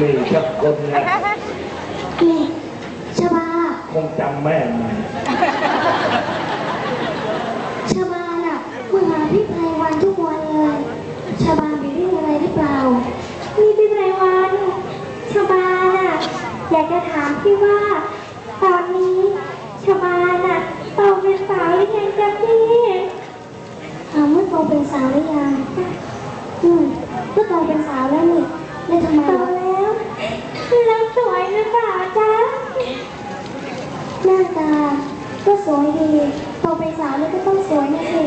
นี่ชักคนนะนี่ชบาคงจำแม่มันชบาน่ะมาหาพี่ไพรวันทุกวันเลยชบามีเรื่องอะไรหรือเปล่ามีพี่ไพรวันชบาน่ะอยากจะถามพี่ว่า ตอนนี้ชบาน่ะโตเป็นสาวหรือยังจ๊ะพี่ถามว่าโตเป็นสาวหรือยังอืมก็โตเป็นสาวแล้วนี่แล้วทำไม แล้วสวยหรือเปล่าจ๊ะหน้าตาก็สวยดีพอเป็นสาวแล้วก็ต้องสวยนะสิ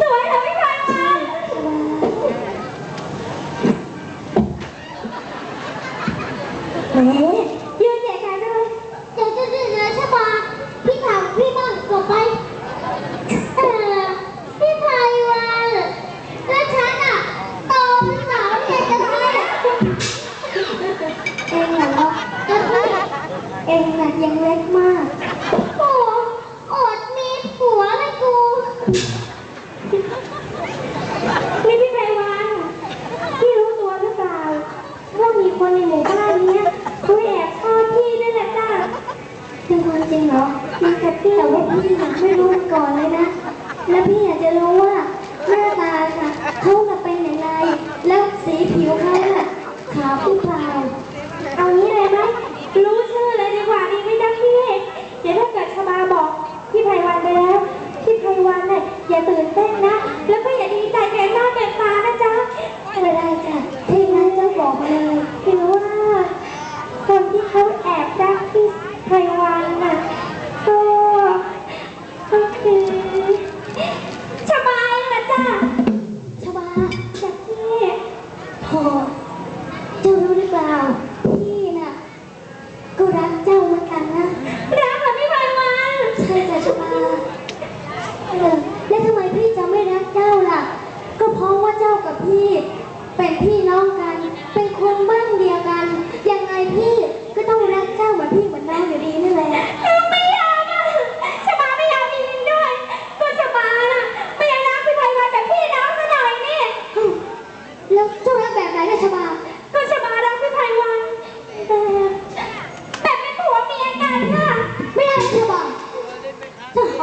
สวยเหรอพี่พันธ์แหม เองน่ะยังเล็กมาก โอ้อดมีผัวเลยกูนี่พี่ไพวันพี่รู้ตัวหรือเปล่าว่ามีคนในหมู่บ้านเนี้ยเขาแอบชอบพี่ด้วยแหละจ้าเป็นความจริงเหรอจริงแต่พี่แต่ว่าพี่น่ะไม่รู้มาก่อนเลยนะ แล้วพี่อยากจะรู้ว่าหน้าตาค่ะเขาจะเป็นอย่างไร แล้วสีผิวเขาน่ะขาวหรือเปล่างี้เลยไหมรู้ชื่อเลยดีกว่าดีไหมจ๊ะพี่ เดี๋ยวถ้าเกิดชบาบอกพี่ไพวันไปแล้ว พี่ไพวันเนี่ยอย่าตื่นเต้นนะ แล้วก็อย่าดีใจเกินหน้าเกินตานะจ๊ะไม่ได้จ้ะถ้าอย่างนั้นเจ้าบอกมาเลยคือว่า คนที่เขาแอบรักพี่ ไพวันน่ะก็ก็คือชบาเองนะจ๊ะชบาจากพี่พอเจ้ารู้หรือเปล่าพี่น่ะก็รักเจ้า no